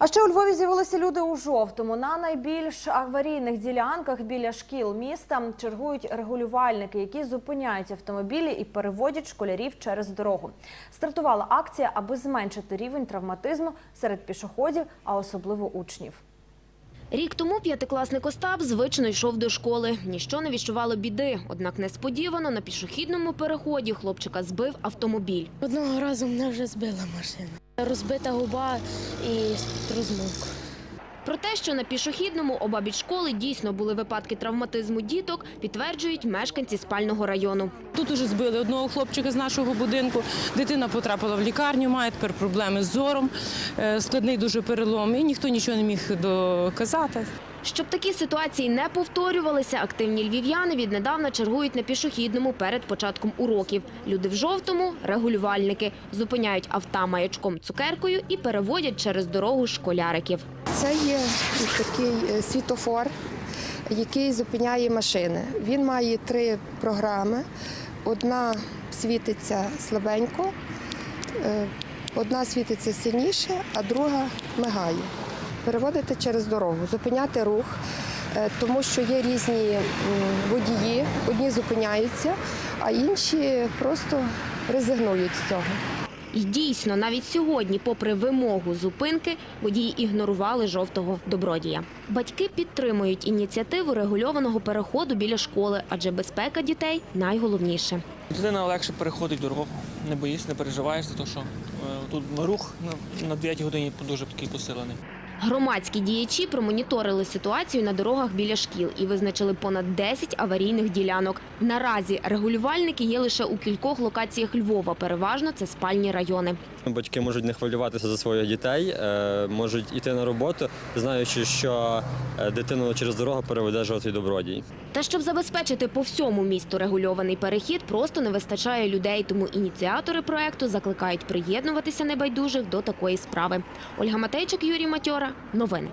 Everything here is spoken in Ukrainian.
А ще у Львові з'явилися люди у жовтому. На найбільш аварійних ділянках біля шкіл міста чергують регулювальники, які зупиняють автомобілі і переводять школярів через дорогу. Стартувала акція, аби зменшити рівень травматизму серед пішоходів, а особливо учнів. Рік тому п'ятикласник Остап звично йшов до школи. Ніщо не віщувало біди. Однак несподівано на пішохідному переході хлопчика збив автомобіль. Одного разу мене вже збила машина. Розбита губа і струзмок. Про те, що на пішохідному обабіч школи дійсно були випадки травматизму діток, підтверджують мешканці спального району. Тут уже збили одного хлопчика з нашого будинку. Дитина потрапила в лікарню, має тепер проблеми з зором, е, складний дуже перелом, і ніхто нічого не міг доказати. Щоб такі ситуації не повторювалися, активні львів'яни віднедавна чергують на пішохідному перед початком уроків. Люди в жовтому регулювальники зупиняють авто маячком цукеркою і переводять через дорогу школяриків. Це є такий е, світофор, який зупиняє машини. Він має три програми. Одна світиться слабенько, е, одна світиться сильніше, а друга мигає. Переводити через дорогу, зупиняти рух, е, тому що є різні водії. Одні зупиняються, а інші просто резигнують з цього. І дійсно, навіть сьогодні, попри вимогу зупинки, водії ігнорували жовтого добродія. Батьки підтримують ініціативу регульованого переходу біля школи, адже безпека дітей найголовніше. Дитина легше переходить дорогу, не боїшся, не переживаєш за те, що е, тут рух на, на 9 годині дуже такий посилений. Громадські діячі промоніторили ситуацію на дорогах біля шкіл і визначили понад 10 аварійних ділянок. Наразі регулювальники є лише у кількох локаціях Львова. Переважно це спальні райони. Батьки можуть не хвилюватися за своїх дітей, е, можуть йти на роботу, знаючи, що е, дитину через дорогу переведе жовтий добродій. Та щоб забезпечити по всьому місту регульований перехід, просто не вистачає людей. Тому ініціатори проекту закликають приєднуватися небайдужих до такої справи. Ольга Матейчик, Юрій Матьора. Новини.